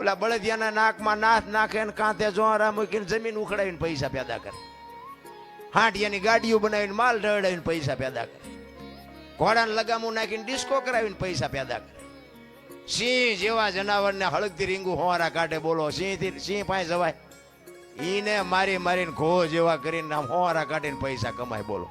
ઓલા બળદિયાના નાકમાં નાથ નાખે ને કાંતે જોરા મૂકીને જમીન ઉખડાવીને પૈસા પેદા કરે. હાંડિયાની ગાડીઓ બનાવીને માલ રડાવીને પૈસા પેદા કરે. ઘોડાને લગામું નાખીને ડિસ્કો કરાવીને પૈસા પેદા કરે. સિંહ જેવા જનાવરને હળગતી રીંગું હોવારા કાઢે બોલો, સિંહથી સિંહ પાસે જવાય. ઈને મારી મારીને ઘો જેવા કરીને આમ હોવારા કાઢીને પૈસા કમાય બોલો.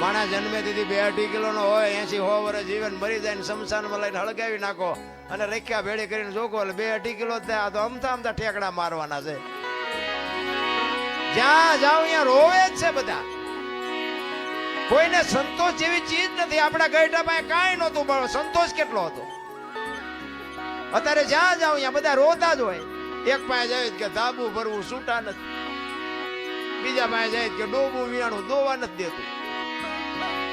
માણસ જન્મે દીધી બે અઢી કિલો નો હોય એસી હો વર્ષ જીવન મરી જાય ને શમશાનમાં લઈને હળગાવી નાખો અને રેખ્યા ભેળી કરીને જોકો એટલે બે અઢી કિલો આ તો અમથા અમથા ઠેકડા મારવાના છે. જ્યાં જાઓ ત્યાં રોવે જ છે બધા. કોઈને સંતોષ જેવી ચીજ નથી. આપણા ગઈઢા પાસે કાંઈ નહોતું, પણ સંતોષ કેટલો હતો? અત્યારે જ્યાં જાઓ ત્યાં બધા રોતા જ હોય. એક પાસે જાય કે ધાબુ ભરવું છૂટા નથી. બીજા પાસે જાય કે ડોબું વિયાણું દોવા નથી દેતું.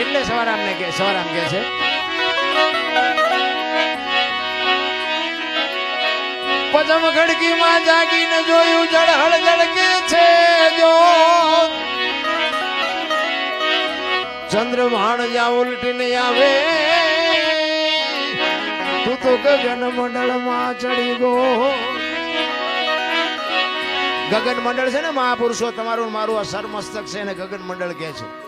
એટલે સવારામને કે સવારામ કે છે. પદમ ખડકીમાં જાગીને જોયું જળહળ જળકે છે જો. ચંદ્રમાણ જ્યાં ઉલટીને આવે, તું તો ગગન મંડળમાં ચડી ગો. ગગન મંડળ છે ને મહાપુરુષો, તમારું મારું આ સરમસ્તક છે એને ગગન મંડળ કે છે?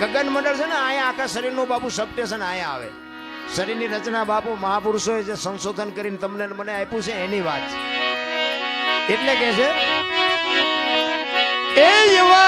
ગગન મંડળ છે ને અહીંયા આખા શરીરનું બાપુ સબસ્ટેશન અહીંયા આવે. શરીરની રચના બાપુ મહાપુરુષોએ જે સંશોધન કરીને તમને મને આપ્યું છે એની વાત એટલે કે છે, એ એવા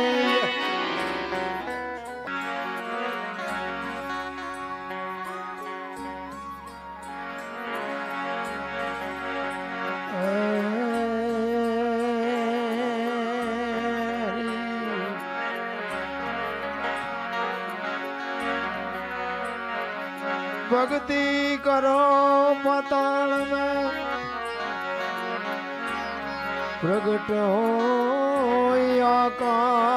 ભક્તિ કરો પતાળ મેં પ્રગટ હોય આકાશ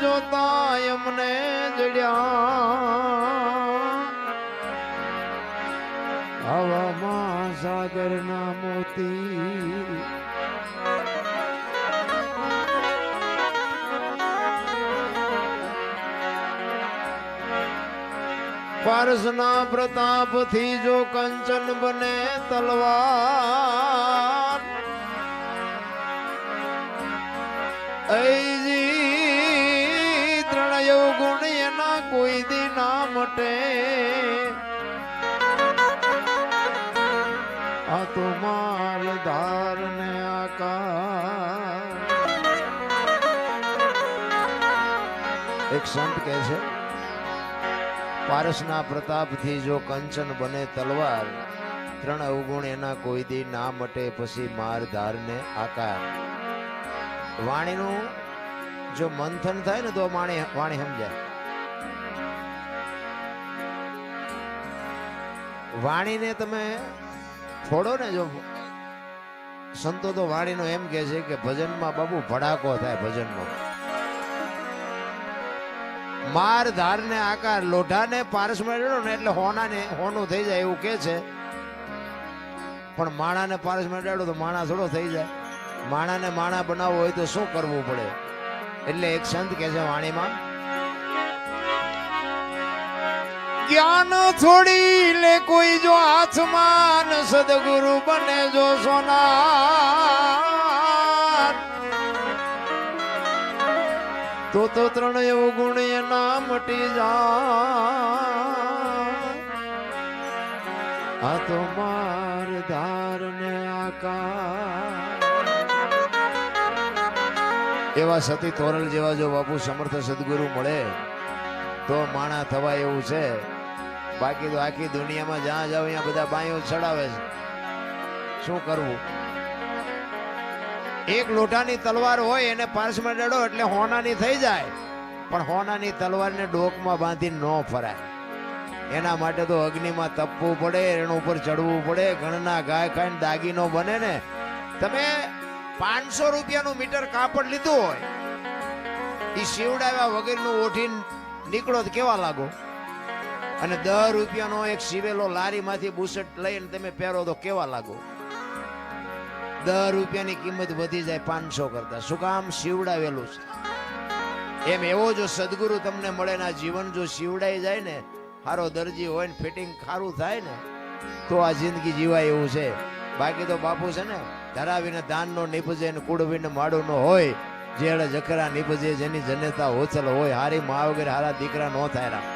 જોતા એમને જડ્યા. હવામાં સાગરના મોતી. પારસના પ્રતાપથી જો કંચન બને તલવાર. મટે. આ તો માલ ધાર ને આકાર. એક સંત કહે છે, પારસના પ્રતાપથી જો કંચન બને તલવાર, ત્રણ અવગુણ એના કોઈ દી ના મટે પછી માર ધારને આકાર. વાણીનું જો મંથન થાય ને તો વાણી વાણી સમજાય. વાણીને તમે છોડો ને જો. સંતો તો વાણીનો એમ કે છે કે ભજનમાં બાબુ ભડાકો થાય ભજનનો. માર ધારને આકાર, લોઢાને પારસ મેળવ્યો ને એટલે હોનાને, હોનું થઈ જાય એવું કે છે. પણ માણાને પારસ મેળવ્યો તો માણા થોડો થઈ જાય. માણાને માણા બનાવવો હોય તો શું કરવું પડે? એટલે એક સંત કે છે વાણીમાં જ્ઞાન છોડી લે કોઈ જો હાથમાં ન સદગુરુ બને જો સોના તો તો ત્રણ એવો ગુણ એના મટી જા આ તો માર ધાર ને આકાર. એવા સતી તોરલ જેવા જો બાપુ સમર્થ સદગુરુ મળે, તો માણા થવાય એવું છે. બાકી તો આખી દુનિયામાં જ્યાં જાવ ત્યાં બધા બાયો ચડાવે છે. શું કરવું? એક લોટાની તલવાર હોય એને પાર્સમાં ડડો એટલે હોનાની થઈ જાય. પણ હોનાની તલવારને ડોકમાં બાંધી ન ફરાય. એના માટે તો અગ્નિમાં તપવું પડે, એના ઉપર ચડવું પડે, ઘણના ગાય ખાઈને દાગીનો બને ને. તમે પાંચસો રૂપિયાનું મીટર કાપડ લીધું હોય એ શિવડાવ્યા વગરનું ઓઢીને નીકળો તો કેવા લાગો? અને દસ રૂપિયાનો એક સીવેલો લારીમાંથી બુસટ લઈને તમે પહેરો તો કેવા લાગો? દસ રૂપિયાની કિંમત વધી જાય પાંચસો કરતા. શું કામ શિવડાવેલું છે? એમ એવો જો સદગુરુ તમને મળે ને જીવન જો શિવડાઈ જાય ને સારો દરજી હોય ને ફિટિંગ ખારું થાય ને, તો આ જિંદગી જીવાય એવું છે. બાકી તો બાપુ છે ને, ધરાવીને દાનનો નીપજે ને કુડવીને માડું નો હોય જેડે જખરા નીપજે જેની જનેતા હોચલ હોય, હારી મા વગેરે હારા દીકરા નો થાય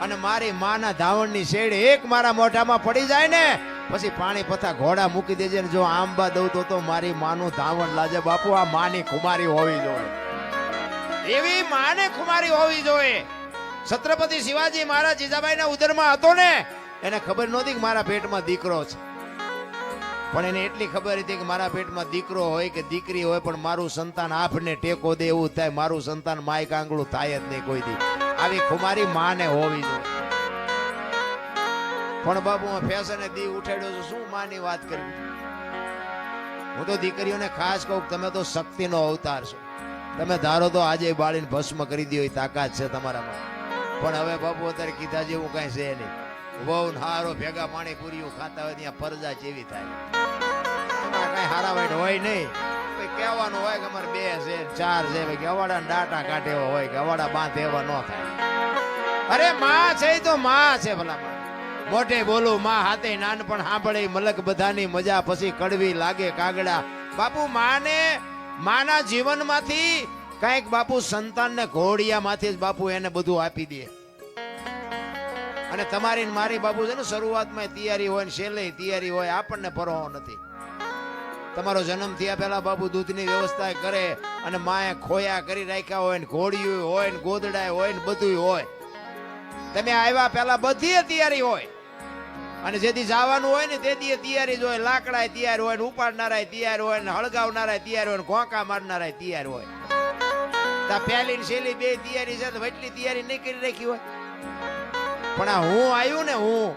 અને મારી માના ધાવણની શેડ એક મારા મોઢામાં પડી જાય ને, પછી પાણી પથા ઘોડા મૂકી દેજે ને જો આંબા દઉં તો મારી માનું ધાવણ લાજે. બાપુ, આ માની ખુમારી હોવી જોઈએ. એવી માને ખુમારી હોવી જોઈએ. છત્રપતિ શિવાજી મહારાજ જીજાબાઈના ઉદરમાં હતો ને, એને ખબર નહોતી કે મારા પેટમાં દીકરો છે. પણ એને એટલી ખબર હતી કે મારા પેટમાં દીકરો હોય કે દીકરી હોય, પણ મારું સંતાન આપને ટેકો દે એવું થાય. મારું સંતાન માય કાંગળું થાય જ નહીં કોઈ દી. આવી ખુમારી માને હોવી જોઈએ. પણ બાપુ, હું ફેશને દી ઉઠાડ્યો છું. શું માની વાત કરવી? હું તો દીકરીઓને ખાસ કહું તમે તો શક્તિનો અવતાર છો. તમે ધારો તો આજે બાળીને ભસ્મ કરી દો એ તાકાત છે તમારામાં. પણ હવે બાપુ, અત્યારે કીધા જેવું કાંઈ છે નહીં. વહુ હારો ભેગા પાણી પૂરીઓ ખાતા હોય ત્યાં પરજા જેવી થાય. કઈ હારા વાઈટ હોય નહીં. કહેવાનું હોય કે અમારે બે છે, ચાર છે કે અવાડા ડાટા કાઢે એવા હોય કે અવાડા બાંધે એવા ન થાય. અરે માં છે તો માં છે ભલા મોટે બોલું, માં હાથે નાનપણ સાંભળે, મલક બધાની મજા પછી કડવી લાગે કાગડા. બાપુ, માને, માના જીવનમાંથી કંઈક બાપુ સંતાનને ઘોડિયામાંથી જ બાપુ એને બધું આપી દે. અને તમારી મારી બાબુ છે ને શરૂઆતમાં તૈયારી હોય ને છેલ્લે તૈયારી હોય, આપણને પરવો નથી. તમારો જન્મ થયા પહેલા બાબુ દૂધની વ્યવસ્થા કરે અને માએ ખોયા કરી રાખ્યા હોય ને ઘોડિયું હોય ને ગોદડાય હોય ને બધું હોય. તમે આવ્યા પહેલા બધી તૈયારી હોય. અને જેથી જવાનું હોય ને તેથી તૈયારી જ હોય. લાકડા તૈયાર હોય ને ઉપાડનારા તૈયાર હોય ને હળગાવનારા તૈયાર હોય ને ઘોંકા મારનારા તૈયાર હોય. તા પહેલી ને છેલ્લી બે તૈયારી છે તો એટલી તૈયારી નહીં કરી રાખી હોય. પણ આ હું આવ્યું ને હું,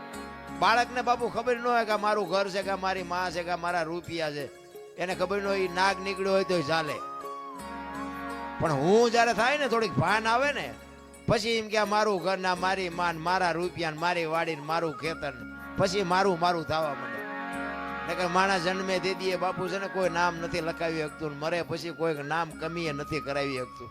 બાળકને બાપુ ખબર ન હોય કે મારું ઘર છે કે મારી માં છે કે મારા રૂપિયા છે, એને ખબર ન હોય નાગ નીકળ્યો હોય તો ચાલે. પણ હું જ્યારે થાય ને થોડીક ભાન આવે ને, પછી એમ કે મારું ઘર ના મારી માન મારા રૂપિયા મારી વાડી મારું ખેતર પછી મારું મારું થવા માંડે. નકર માણસ જન્મે દે દીએ બાપુ છે ને કોઈ નામ નથી લખાવી શકતું મરે પછી કોઈ નામ કમીએ નથી કરાવી શકતું.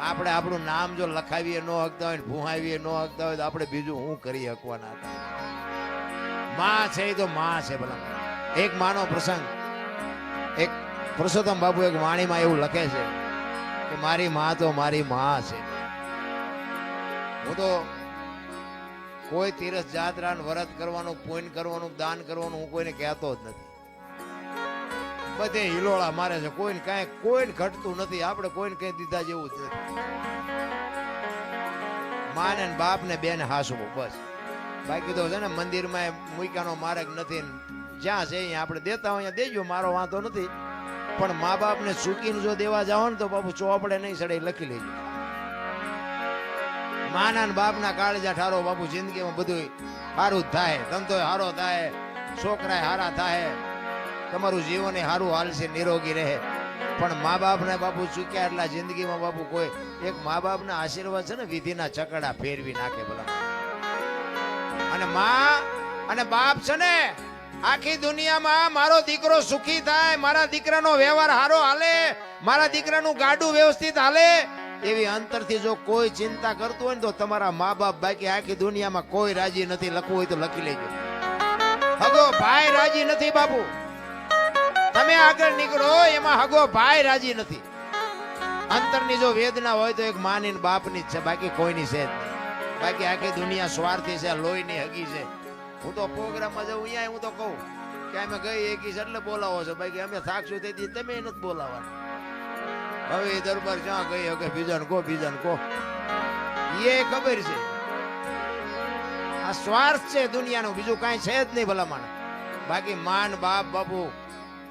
આપણે આપણું નામ જો લખાવીએ ન હકતા હોય ભૂહાવીએ ન હકતા હોય તો આપણે બીજું શું કરી શકવાના હતા? માં છે એ તો માં છે ભલા. એક માનો પ્રસંગ. એક પુરુષોત્તમ બાપુ એક વાણીમાં એવું લખે છે કે મારી માં તો મારી માં છે. હું તો કોઈ તીરથ જાત્રા ને વ્રત કરવાનું પૂન કરવાનું, દાન કરવાનું હું કોઈને કહેતો જ નથી. બધે હિલોળા મારે છે. કોઈને કાંઈ, કોઈને ઘટતું નથી. આપણે કોઈને કઈ દીધા જેવું જ નથી માને ને બાપ ને બેન હાસવું, બસ. બાકી તો છે ને મંદિરમાં મૂક્યાનો માર્ગ નથી જ્યાં છે અહીંયા આપણે દેતા હોય, અહીંયા દેજો, મારો વાંધો નથી. પણ મા બાપને ચૂકીને જો દેવા જાઓ ને, તો બાપુ ચોપડે નહીં સડે લખી લેજો. માના બાપના કાળજા ઠારો બાપુ જિંદગીમાં બધું સારું થાય. ધંધો સારો થાય છોકરા સારા થાય. તમારું જીવન એ સારું હાલશે નિરોગી રહે. પણ મા બાપને બાપુ ચૂક્યા એટલા જિંદગીમાં બાપુ કોઈ એક મા બાપના આશીર્વાદ છે ને, વિધિના ચકડા ફેરવી નાખે ભલા. અને મા અને બાપ છે ને, આખી દુનિયામાં મારો દીકરો સુખી થાય, મારા દીકરાનો વ્યવહાર સારો હાલે, મારા દીકરાનું ગાડું વ્યવસ્થિત હાલે, એવી અંતરથી જો કોઈ ચિંતા કરતું હોય ને, તો તમારા મા બાપ બાકી આખી દુનિયામાં કોઈ રાજી નથી, લખવું હોય તો લખી લેજો. હગો, ભાઈ રાજી નથી બાપુ. તમે આગળ નીકળો, એમાં હગો ભાઈ રાજી નથી. અંતરની જો વેદના હોય તો એક માની બાપની જ છે, બાકી કોઈની છે બાકી આખી દુનિયા સ્વાર્થી છે, લોહીની હગી છે. હું તો પ્રોગ્રામમાં જાઉં અહીંયા હું તો કહું કે અમે ગઈ એકી છે એટલે બોલાવો છો. બાકી અમે થાકશું તેથી તમે નથી બોલાવવાના. હવે દરબાર જ્યાં ગઈ હવે બીજાને કહો બીજાને કહો. એ ખબર છે. આ સ્વાર્થ છે દુનિયાનો, બીજું કાંઈ છે જ નહીં ભલામણ. બાકી માન, બાપ, બાપુ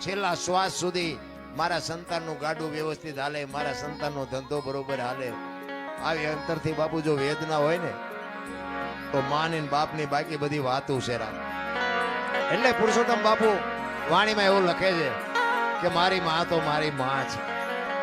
છેલ્લા શ્વાસ સુધી મારા સંતાનનું ગાડું વ્યવસ્થિત હાલે, મારા સંતાનનો ધંધો બરોબર હાલે. આવી અંતરથી બાપુ જો વેદના હોય ને, તો માની ને બાપની બાકી બધી વાતો છે એટલે પુરુષોત્તમ બાપુ વાણીમાં એવું લખે છે કે મારી માં તો મારી માં છે